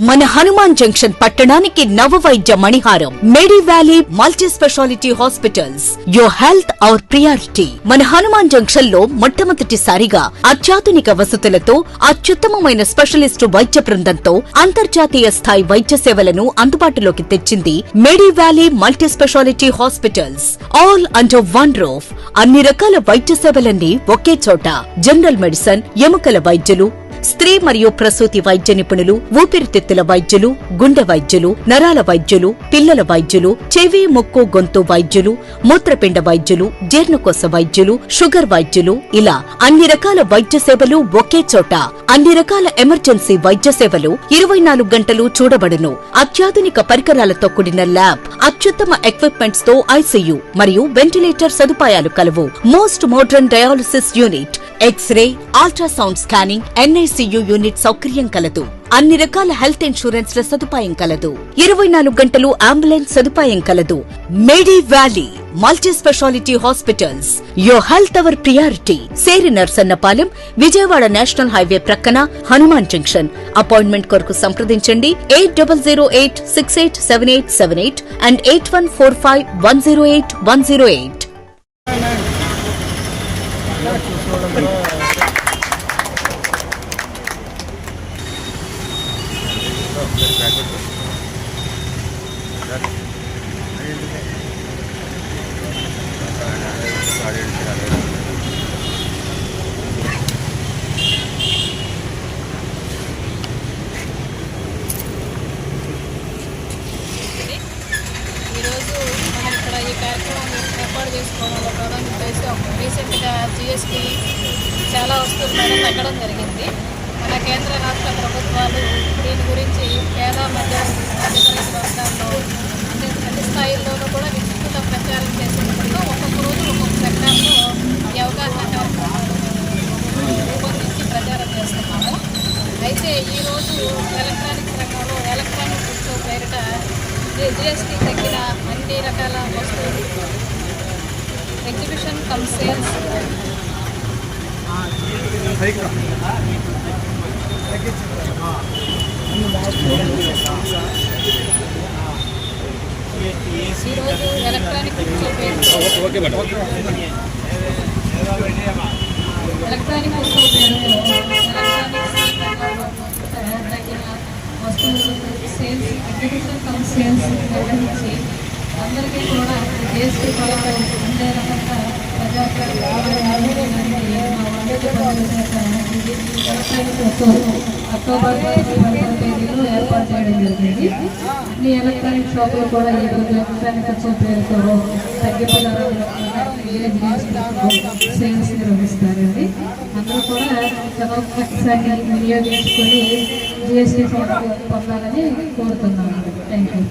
మన హనుమాన్ జంక్షన్ పట్టణానికి నవ వైద్య మణిహారం Medi Valley multi speciality hospitals. Your health our priority మన హనుమాన్ జంక్షన్లో మొట్టమొదటిసారిగా అత్యాధునిక వసతులతో అత్యుత్తమమైన స్పెషలిస్టు వైద్య బృందంతో అంతర్జాతీయ స్థాయి వైద్య సేవలను అందుబాటులోకి తెచ్చింది Medi Valley multi speciality hospitals. All under one roof అన్ని రకాల వైద్య సేవలన్నీ ఒకే చోట. జనరల్ మెడిసిన్ ఎముకల వైద్యులు స్త్రీ మరియు ప్రసూతి వైద్య నిపుణులు ఊపిరితిత్తుల వైద్యులు గుండె వైద్యులు నరాల వైద్యులు పిల్లల వైద్యులు చెవి ముక్కు గొంతు వైద్యులు మూత్రపిండ వైద్యులు జీర్ణకోశ వైద్యులు షుగర్ వైద్యులు. ఇలా అన్ని రకాల వైద్య సేవలు ఒకే చోట. అన్ని రకాల ఎమర్జెన్సీ వైద్య సేవలు ఇరవై నాలుగు గంటలు చూడబడును. అత్యాధునిక పరికరాలతో కూడిన ల్యాబ్ అత్యుత్తమ ఎక్విప్మెంట్స్తో ఐసీయూ మరియు వెంటిలేటర్ సదుపాయాలు కలవు. Most modern dialysis unit X-ray ultrasound scanning NICU unit సౌకర్యం కలదు. అన్ని రకాల హెల్త్ ఇన్సూరెన్స్ ల సదుపాయం కలదు. ఇరవై నాలుగు గంటలు అంబులెన్స్ సదుపాయం కలదు. Medi Valley multi speciality hospitals your health our priority సేరి నర్సన్నపాలెం విజయవాడ నేషనల్ హైవే ప్రక్కన హనుమాన్ జంక్షన్ అపాయింట్మెంట్ కొరకు సంప్రదించండి. Eight double zero eight six eight seven eight seven eight and eight one four five one zero eight one zero eight ఈరోజు రీసెంట్గా GST చాలా వస్తువులు మీద తగ్గడం జరిగింది. మన కేంద్ర రాష్ట్ర ప్రభుత్వాలు దీని గురించి పేద మధ్య మధ్యతరగతి వర్గాల్లో అన్ని అన్ని స్థాయిల్లోనూ కూడా విస్తృత ప్రచారం చేసేందుకు ఒక్కొక్క రోజు ఒక్కొక్క సెక్టార్లో ఈ అవగాహన కార్యక్రమాలు రూపొందించి ప్రచారం చేస్తున్నాము. అయితే ఈరోజు ఎలక్ట్రానిక్స్ రంగంలో ఎలక్ట్రానిక్ వస్తువు పేరిట జిఎస్టీ తగ్గిన అన్ని రకాల వస్తువులు ఎగ్జిబిషన్ కమ్ సేల్స్ ఈరోజు ఎలక్ట్రానిక్ ఉత్సవ్ పేరుతో ఎలక్ట్రానిక్ వస్తువులు పేరుతో ఎలక్ట్రానిక్స్ తగ్గిన వస్తువులు సేల్స్ ఎగ్జిబిషన్ కమ్ సేల్స్ నిర్వహించి అందరికీ కూడా జిఎస్టీ కొరకు ఉండే రకంగా అక్టోబర్ తేదీలో ఏర్పాటు చేయడం జరిగింది. మీ ఎలక్ట్రానిక్ షాపులు కూడా ఈ రోజు ఎలక్ట్రానిక్ వచ్చే పేరుతో తగ్గింపు సేల్స్ నిర్వహిస్తారండి. అందరూ కూడా సదవకాశాన్ని వినియోగించుకొని జిఎస్టీ పొందాలని కోరుతున్నాను. Thank you